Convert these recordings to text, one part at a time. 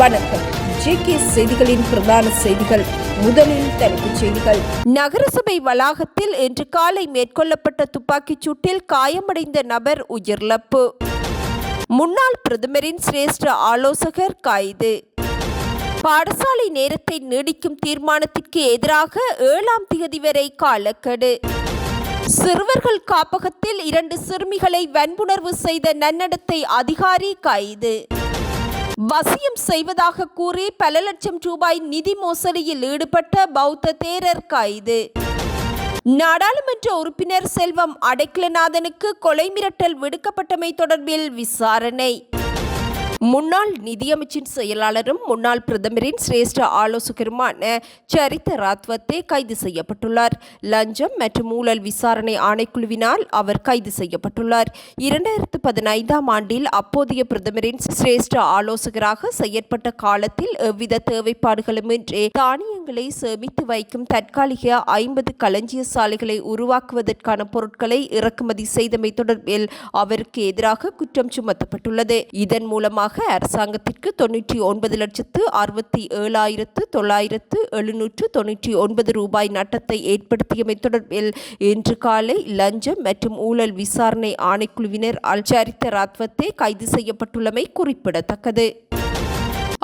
வணக்கம். ஜேகே செய்திகளின் பிரதான செய்திகள் முதலில் தலைப்புச் செய்திகள். நகரசபை வளாகத்தில் இன்று காலை மேற்கொள்ளப்பட்ட துப்பாக்கிச் சூட்டில் காயமடைந்த நபர் உயிரிழப்பு. முன்னாள் பிரதமரின் சிரேஷ்ட ஆலோசகர் கைது. பாடசாலை நேரத்தை நீடிக்கும் தீர்மானத்திற்கு எதிராக ஏழாம் தேதி வரை காலக்கெடு. சிறுவர்கள் காப்பகத்தில் இரண்டு சிறுமிகளை வன்புணர்வு செய்த நன்னடத்தை அதிகாரி கைது. வசியம் செய்வதாக கூறி பல லட்சம் ரூபாய் நிதி மோசடியில் ஈடுபட்ட பௌத்த தேரர் கைது. நாடாளுமன்ற உறுப்பினர் செல்வம் அடைக்கலநாதனுக்கு கொலை மிரட்டல் விடுக்கப்பட்டமை தொடர்பில் விசாரணை. முன்னாள் நிதியமைச்சின் செயலாளரும் முன்னாள் பிரதமரின் சிரேஷ்ட ஆலோசகருமான சரித்த ராத்வத்தே கைது செய்யப்பட்டுள்ளார். லஞ்சம் மற்றும் ஊழல் விசாரணை ஆணைக்குழுவினால் அவர் கைது செய்யப்பட்டுள்ளார். இரண்டாயிரத்து பதினைந்தாம் ஆண்டில் அப்போதைய பிரதமரின் சிரேஷ்ட ஆலோசகராக செயற்பட்ட காலத்தில் எவ்வித தேவைப்பாடுகளுமின்றி தானியங்களை சேமித்து வைக்கும் தற்காலிக ஐம்பது களஞ்சிய சாலைகளை உருவாக்குவதற்கான பொருட்களை இறக்குமதி செய்தமை தொடர்பில் அவருக்கு எதிராக குற்றம் சுமத்தப்பட்டுள்ளது. இதன் மூலமாக அரசாங்கத்திற்கு தொன்னூற்றி ஒன்பது லட்சத்து அறுபத்தி ஏழாயிரத்து தொள்ளாயிரத்து எழுநூற்று தொன்னூற்றி ஒன்பது ரூபாய் நட்டத்தை ஏற்படுத்தியமை தொடர்பில் இன்று காலை லஞ்சம் மற்றும் ஊழல் விசாரணை ஆணைக்குழுவினர் அல்ஜாரித்த ராத்வத்தே கைது செய்யப்பட்டுள்ளமை குறிப்பிடத்தக்கது.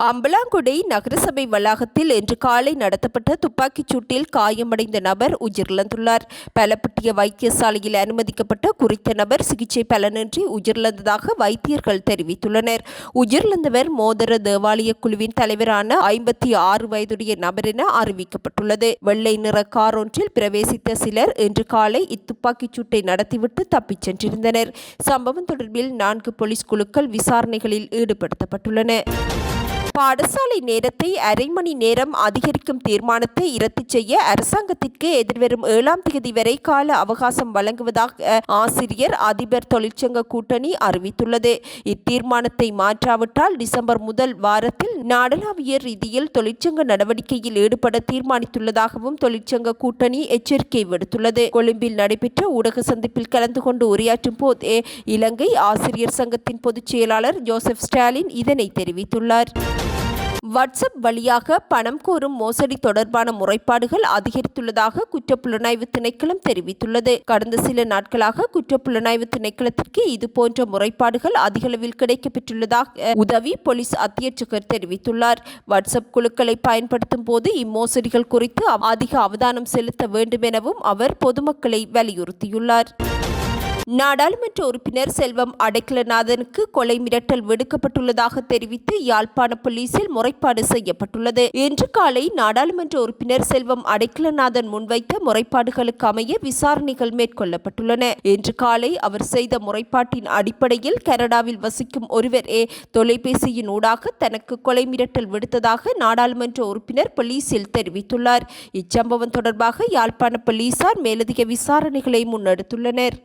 அம்பலாங்குடை நகரசபை வளாகத்தில் இன்று காலை நடத்தப்பட்ட துப்பாக்கிச் சூட்டில் காயமடைந்த நபர் உயிரிழந்துள்ளார். பலப்பட்டிய வைத்தியசாலையில் அனுமதிக்கப்பட்ட குறித்த நபர் சிகிச்சை பலனின்றி உயிரிழந்ததாக வைத்தியர்கள் தெரிவித்துள்ளனர். உயிரிழந்தவர் மோதர தேவாலய குழுவின் தலைவரான ஐம்பத்தி ஆறு வயதுடைய நபர் என அறிவிக்கப்பட்டுள்ளது. வெள்ளை நிற கார் ஒன்றில் பிரவேசித்த சிலர் இன்று காலை இத்துப்பாக்கிச் சூட்டை நடத்திவிட்டு தப்பிச் சென்றிருந்தனர். சம்பவம் தொடர்பில் நான்கு போலீஸ் குழுக்கள் விசாரணைகளில் ஈடுபடுத்தப்பட்டுள்ளன. பாடசாலை நேரத்தை அரை மணி நேரம் அதிகரிக்கும் தீர்மானத்தை இரத்து செய்ய அரசாங்கத்திற்கு எதிர்வரும் ஏழாம் தேதி வரை கால அவகாசம் வழங்குவதாக ஆசிரியர் அதிபர் தொழிற்சங்க கூட்டணி அறிவித்துள்ளது. இத்தீர்மானத்தை மாற்றாவிட்டால் டிசம்பர் முதல் வாரத்தில் நாடளாவிய ரீதியில் தொழிற்சங்க நடவடிக்கையில் ஈடுபட தீர்மானித்துள்ளதாகவும் தொழிற்சங்க கூட்டணி எச்சரிக்கை விடுத்துள்ளது. கொழும்பில் நடைபெற்ற ஊடக சந்திப்பில் கலந்து கொண்டு உரையாற்றும் போதே இலங்கை ஆசிரியர் சங்கத்தின் பொதுச் செயலாளர் ஜோசப் ஸ்டாலின் இதனை தெரிவித்துள்ளார். வாட்ஸ்அப் வழியாக பணம் கோரும் மோசடி தொடர்பான முறைப்பாடுகள் அதிகரித்துள்ளதாக குற்றப்புலனாய்வு திணைக்களம் தெரிவித்துள்ளது. கடந்த சில நாட்களாக குற்றப்புலனாய்வு திணைக்களத்திற்கு இதுபோன்ற முறைப்பாடுகள் அதிகளவில் கிடைக்கப்பெற்றுள்ளதாக உதவி போலீஸ் அத்தியட்சகர் தெரிவித்துள்ளார். வாட்ஸ்அப் குழுக்களை பயன்படுத்தும் போது இம்மோசடிகள் குறித்து அதிக அவதானம் செலுத்த வேண்டும் எனவும் அவர் பொதுமக்களை வலியுறுத்தியுள்ளார். நாடாளுமன்ற உறுப்பினர் செல்வம் அடைக்கலநாதனுக்கு கொலை மிரட்டல் விடுக்கப்பட்டுள்ளதாக தெரிவித்து யாழ்ப்பாண போலீசில் முறைப்பாடு செய்யப்பட்டுள்ளது. இன்று காலை நாடாளுமன்ற உறுப்பினர் செல்வம் அடைக்கலநாதன் முன்வைத்த முறைப்பாடுகளுக்கு அமைய விசாரணைகள் மேற்கொள்ளப்பட்டுள்ளன. இன்று காலை அவர் செய்த முறைப்பாட்டின் அடிப்படையில் கனடாவில் வசிக்கும் ஒருவரே தொலைபேசியின் ஊடாக தனக்கு கொலை மிரட்டல் விடுத்ததாக நாடாளுமன்ற உறுப்பினர் போலீசில் தெரிவித்துள்ளார். இச்சம்பவம் தொடர்பாக யாழ்ப்பாண போலீசார் மேலதிக விசாரணைகளை முன்னெடுத்துள்ளனர்.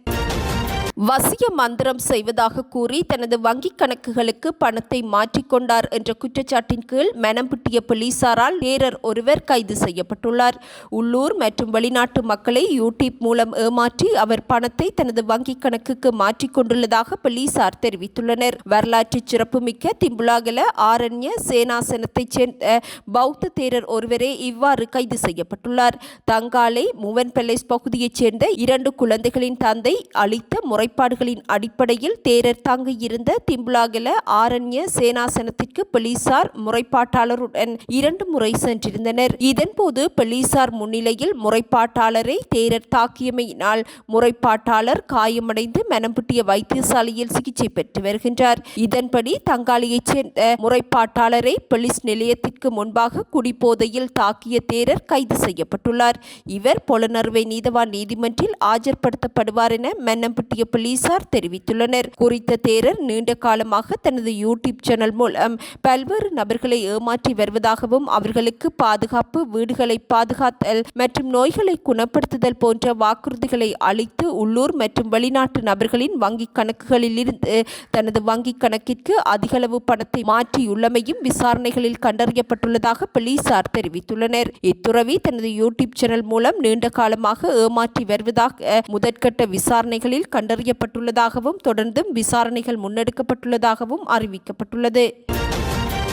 வசிய மந்திரம் செய்வதாக கூறி தனது வங்கிக் கணக்குகளுக்கு பணத்தை மாற்றிக்கொண்டார் என்ற குற்றச்சாட்டின் கீழ் மனம்பிட்டிய போலீசாரால் நேரர் ஒருவர் கைது செய்யப்பட்டுள்ளார். உள்ளூர் மற்றும் வெளிநாட்டு மக்களை யூடியூப் மூலம் ஏமாற்றி அவர் பணத்தை தனது வங்கிக் கணக்குக்கு மாற்றிக்கொண்டுள்ளதாக போலீசார் தெரிவித்துள்ளனர். வரலாற்று சிறப்புமிக்க திம்புலாகல ஆரண்ய சேனாசனத்தைச் சேர்ந்த பௌத்த தேரர் ஒருவரே இவ்வாறு கைது செய்யப்பட்டுள்ளார். தங்காலை மூவன் பெலேஸ் பகுதியைச் சேர்ந்த இரண்டு குழந்தைகளின் தந்தை அளித்த முறைப்பாடுகளின் அடிப்படையில் தேரர் தங்கியிருந்த திம்புலாகல ஆரண்ய சேனாசனத்திற்கு போலீசார் முறைப்பாட்டாளருடன் இரண்டு முறை சென்றிருந்தனர். இதன்போது போலீசார் முன்னிலையில் முறைப்பாட்டாளரை தேரர் தாக்கியமையினால் முறைப்பாட்டாளர் காயமடைந்து மனம்புட்டிய வைத்தியசாலையில் சிகிச்சை பெற்று வருகின்றார். இதன்படி தங்காளியைச் சேர்ந்த முறைப்பாட்டாளரை போலீஸ் நிலையத்திற்கு முன்பாக குடிபோதையில் தாக்கிய தேரர் கைது செய்யப்பட்டுள்ளார். இவர் பொலனறுவை நீதவான் நீதிமன்றில் ஆஜர்படுத்தப்படுவார் என மன்னம்பட்டிய போலீசார் தெரிவித்துள்ளனர். குறித்த தேரர் நீண்ட காலமாக தனது யூடியூப் சேனல் மூலம் பல்வேறு நபர்களை ஏமாற்றி வருவதாகவும் அவர்களுக்கு பாதுகாப்பு வீடுகளை பாதுகாத்தல் மற்றும் நோய்களை குணப்படுத்துதல் போன்ற வாக்குறுதிகளை அளித்து உள்ளூர் மற்றும் வெளிநாட்டு நபர்களின் வங்கிக் கணக்குகளில் இருந்து தனது வங்கிக் கணக்கிற்கு அதிகளவு பணத்தை மாற்றியுள்ளமையும் விசாரணைகளில் கண்டறியப்பட்டுள்ளதாக போலீசார் தெரிவித்துள்ளனர். இத்துறவி தனது யூடியூப் சேனல் மூலம் நீண்ட காலமாக ஏமாற்றி வருவதாக முதற்கட்ட விசாரணைகளில் கண்டறியப்பட்டுள்ளதாகவும் தொடர்ந்தும் விசாரணைகள் முன்னெடுக்கப்பட்டுள்ளதாகவும் அறிவிக்கப்பட்டுள்ளது.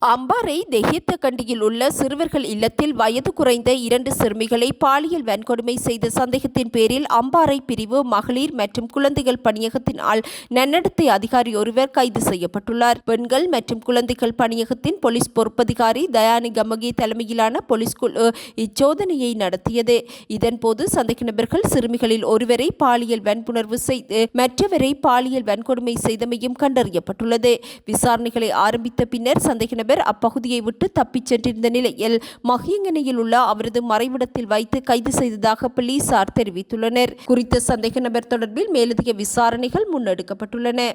அம்பாறை தெஹித்த கண்டியில் உள்ள சிறுவர்கள் இல்லத்தில் வயது குறைந்த இரண்டு சிறுமிகளை பாலியல் வன்கொடுமை செய்த சந்தேகத்தின் பேரில் அம்பாறை பிரிவு மகளிர் மற்றும் குழந்தைகள் பணியகத்தின் ஆள் நன்னடத்தை அதிகாரி ஒருவர் கைது செய்யப்பட்டுள்ளார். பெண்கள் மற்றும் குழந்தைகள் பணியகத்தின் போலீஸ் பொறுப்பதிகாரி தயானி கமகி தலைமையிலான போலீஸ் குழு இச்சோதனையை நடத்தியது. இதன்போது சந்தேக நபர்கள் சிறுமிகளில் ஒருவரை பாலியல் வன்புணர்வு செய்து மற்றவரை பாலியல் வன்கொடுமை செய்தமையும் கண்டறியப்பட்டுள்ளது. விசாரணைகளை ஆரம்பித்த பின்னர் சந்தேக நபர் அப்பகுதியை விட்டு தப்பிச் சென்றிருந்த நிலையில் மகியங்கனையில் உள்ள அவரது மறைவிடத்தில் வைத்து கைது செய்ததாக போலீசார் தெரிவித்துள்ளனர். குறித்த சந்தேக நபர் தொடர்பில் மேலதிக விசாரணைகள் முன்னெடுக்கப்பட்டுள்ளன.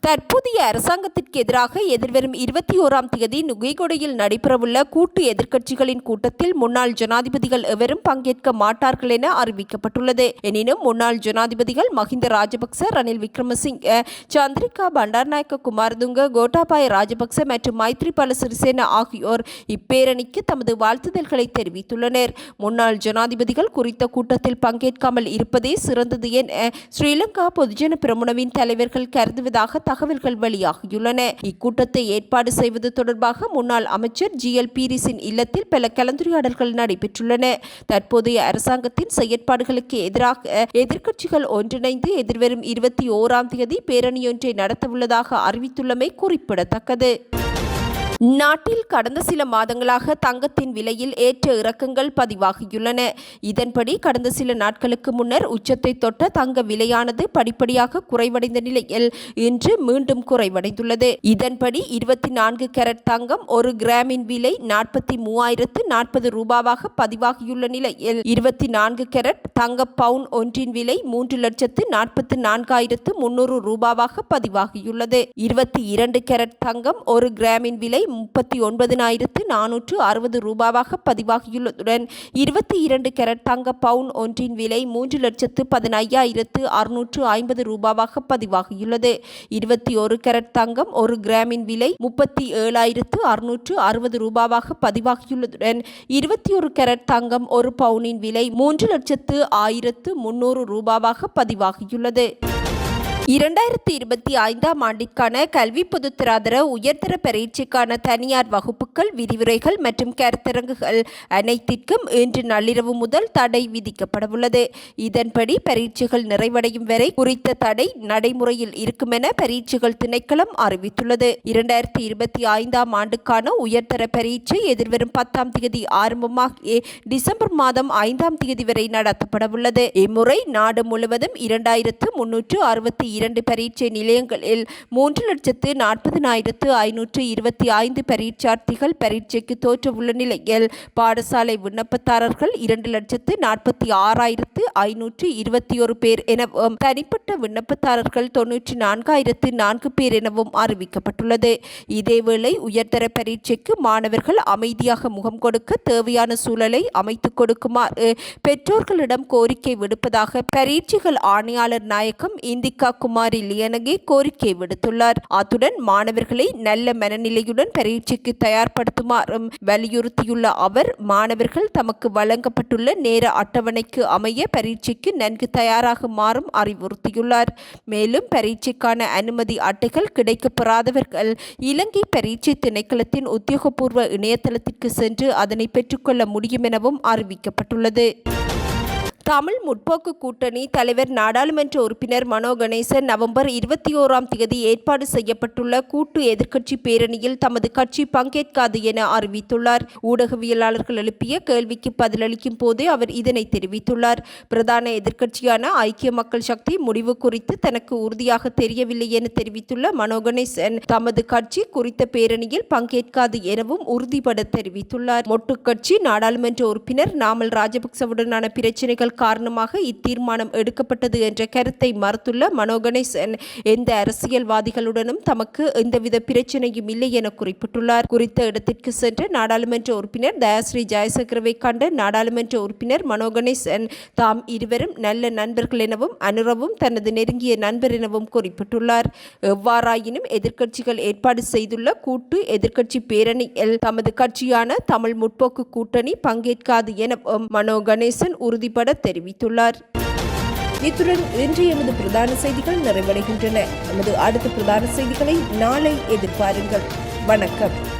தற்போதைய அரசாங்கத்திற்கு எதிராக எதிர்வரும் இருபத்தி ஓராம் தேதி நுகைகொடையில் நடைபெறவுள்ள கூட்டு எதிர்க்கட்சிகளின் கூட்டத்தில் முன்னாள் ஜனாதிபதிகள் எவரும் பங்கேற்க மாட்டார்கள் என அறிவிக்கப்பட்டுள்ளது. எனினும் முன்னாள் ஜனாதிபதிகள் மஹிந்த ராஜபக்ச ரணில் விக்ரமசிங்க சந்திரிகா பண்டார்நாயக்க குமாரதுங்க கோட்டாபாய ராஜபக்ச மற்றும் மைத்ரிபால சிறிசேன ஆகியோர் இப்பேரணிக்கு தமது வாழ்த்துதல்களை தெரிவித்துள்ளனர். முன்னாள் ஜனாதிபதிகள் குறித்த கூட்டத்தில் பங்கேற்காமல் இருப்பதே சிறந்தது என ஸ்ரீலங்கா பொதுஜன பிரமுனவின் தலைவர்கள் கருதுவதாக தகவல்கள் வெளியாகியுள்ளன. இக்கூட்டத்தை ஏற்பாடு செய்வது தொடர்பாக முன்னாள் அமைச்சர் ஜி. எல். பீரிஸின் இல்லத்தில் பல கலந்துரையாடல்கள் நடைபெற்றுள்ளன. தற்போதைய அரசாங்கத்தின் செயற்பாடுகளுக்கு எதிராக எதிர்க்கட்சிகள் ஒன்றிணைந்து எதிர்வரும் இருபத்தி ஓராம் தேதி பேரணியொன்றை நடத்தவுள்ளதாக அறிவித்துள்ளமை குறிப்பிடத்தக்கது. நாட்டில் கடந்த சில மாதங்களாக தங்கத்தின் விலையில் ஏற்ற இறக்கங்கள் பதிவாகியுள்ளன. இதன்படி கடந்த சில நாட்களுக்கு முன்னர் உச்சத்தை தொட்ட தங்க விலையானது படிப்படியாக குறைவடைந்த நிலையில் இன்று மீண்டும் குறைவடைந்துள்ளது. இதன்படி இருபத்தி நான்கு கேரட் தங்கம் ஒரு கிராமின் விலை நாற்பத்தி மூவாயிரத்து நாற்பது ரூபாவாக பதிவாகியுள்ள நிலையில் இருபத்தி நான்கு கேரட் தங்க பவுன் ஒன்றின் விலை மூன்று லட்சத்து நாற்பத்தி நான்காயிரத்து முன்னூறு ரூபாவாக பதிவாகியுள்ளது. இருபத்தி இரண்டு கேரட் தங்கம் ஒரு கிராமின் விலை முப்பத்தி ஒன்பதினாயிரத்து நானூற்று அறுபது ரூபாவாக பதிவாகியுள்ளதுடன் இருபத்தி இரண்டு கேரட் தங்க பவுன் ஒன்றின் விலை மூன்று லட்சத்து பதினையாயிரத்து அறுநூற்று ஐம்பது ரூபாவாக பதிவாகியுள்ளது. இருபத்தி ஒரு கேரட் தங்கம் ஒரு கிராமின் விலை முப்பத்தி ஏழாயிரத்து அறுநூற்று அறுபது ரூபாவாக பதிவாகியுள்ளதுடன் இருபத்தி ஒரு கேரட் தங்கம் ஒரு பவுனின் விலை மூன்று லட்சத்து ஆயிரத்து முன்னூறு ரூபாவாக பதிவாகியுள்ளது. இரண்டாயிரத்தி இருபத்தி ஐந்தாம் ஆண்டிற்கான கல்வி பொதுத்தராதர உயர்தர பயிற்சிக்கான தனியார் வகுப்புகள் விரிவுரைகள் மற்றும் கருத்தரங்குகள் அனைத்திற்கும் இன்று நள்ளிரவு முதல் தடை விதிக்கப்படவுள்ளது. இதன்படி பயிற்சிகள் நிறைவடையும் வரை குறித்த தடை நடைமுறையில் இருக்கும் என பயிற்சிகள் திணைக்களம் அறிவித்துள்ளது. இரண்டாயிரத்தி இருபத்தி ஐந்தாம் ஆண்டுக்கான உயர்தர பரீட்சை எதிர்வரும் பத்தாம் தேதி ஆரம்பமாக டிசம்பர் மாதம் ஐந்தாம் தேதி வரை நடத்தப்படவுள்ளது. இம்முறை நாடு முழுவதும் இரண்டாயிரத்து முன்னூற்று அறுபத்தி இரண்டு பரீட்சை நிலையங்களில் மூன்று லட்சத்து நாற்பதினாயிரத்து ஐநூற்று இருபத்தி ஐந்து பரீட்சார்த்திகள் பரீட்சைக்கு தோற்றவுள்ள நிலையில் பாடசாலை விண்ணப்பதாரர்கள் இரண்டு லட்சத்து நாற்பத்தி ஆறாயிரத்து ஐநூற்று இருபத்தி ஒரு பேர் எனவும் தனிப்பட்ட விண்ணப்பதாரர்கள் தொன்னூற்றி நான்காயிரத்து நான்கு பேர் எனவும் அறிவிக்கப்பட்டுள்ளது. இதேவேளை உயர்தர பரீட்சைக்கு மாணவர்கள் அமைதியாக முகம் கொடுக்க தேவையான சூழலை அமைத்துக் கொடுக்குமாறு பெற்றோர்களிடம் கோரிக்கை விடுப்பதாக பரீட்சைகள் ஆணையாளர் நாயகம் இந்திகா குமாரி லியனகே கோரிக்கை விடுத்துள்ளார். அத்துடன் மாணவர்களை நல்ல மனநிலையுடன் பரீட்சைக்கு தயார்படுத்துமாறும் வலியுறுத்தியுள்ள அவர் மாணவர்கள் தமக்கு வழங்கப்பட்டுள்ள நேர அட்டவணைக்கு அமைய பரீட்சைக்கு நன்கு தயாராகுமாறும் அறிவுறுத்தியுள்ளார். மேலும் பரீட்சைக்கான அனுமதி அட்டைகள் கிடைக்கப்பெறாதவர்கள் இலங்கை பரீட்சை திணைக்களத்தின் உத்தியோகபூர்வ இணையதளத்திற்கு சென்று அதனை பெற்றுக்கொள்ள முடியும் எனவும் அறிவிக்கப்பட்டுள்ளது. தமிழ் முற்போக்கு கூட்டணி தலைவர் நாடாளுமன்ற உறுப்பினர் மனோ கணேசன் நவம்பர் இருபத்தி ஓராம் தேதி ஏற்பாடு செய்யப்பட்டுள்ள கூட்டு எதிர்க்கட்சி பேரணியில் தமது கட்சி பங்கேற்காது என அறிவித்துள்ளார். ஊடகவியலாளர்கள் எழுப்பிய கேள்விக்கு பதிலளிக்கும் போது அவர் இதனை தெரிவித்துள்ளார். பிரதான எதிர்க்கட்சியான ஐக்கிய மக்கள் சக்தி முடிவு குறித்து தனக்கு உறுதியாக தெரியவில்லை என தெரிவித்துள்ள மனோ கணேசன் தமது கட்சி குறித்த பேரணியில் பங்கேற்காது எனவும் உறுதிபட தெரிவித்துள்ளார். மொட்டு கட்சி நாடாளுமன்ற உறுப்பினர் நாமல் ராஜபக்சவுடனான பிரச்சினைகள் காரணமாக இத்தீர்மானம் எடுக்கப்பட்டது என்ற கருத்தை மறுத்துள்ள மனோ கணேசன் எந்த அரசியல்வாதிகளுடனும் தமக்கு எந்தவித பிரச்சனையும் இல்லை என குறிப்பிட்டுள்ளார். குறித்த இடத்திற்கு சென்ற நாடாளுமன்ற உறுப்பினர் தயாஸ்ரீ ஜெயசங்கரவை கண்ட நாடாளுமன்ற உறுப்பினர் மனோ கணேசன் தாம் இருவரும் நல்ல நண்பர்கள் எனவும் அனுரவும் தனது நெருங்கிய நண்பர் எனவும் குறிப்பிட்டுள்ளார். எவ்வாறாயினும் எதிர்க்கட்சிகள் ஏற்பாடு செய்துள்ள கூட்டு எதிர்க்கட்சி பேரணியில் தமது கட்சியான தமிழ் முற்போக்கு கூட்டணி பங்கேற்காது என மனோ கணேசன் உறுதிபட தெரிவித்துள்ளார். இத்துடன் இன்று எமது பிரதான செய்திகள் நிறைவடைகின்றன. நமது அடுத்த பிரதான செய்திகளை நாளை எதிர்பாருங்கள். வணக்கம்.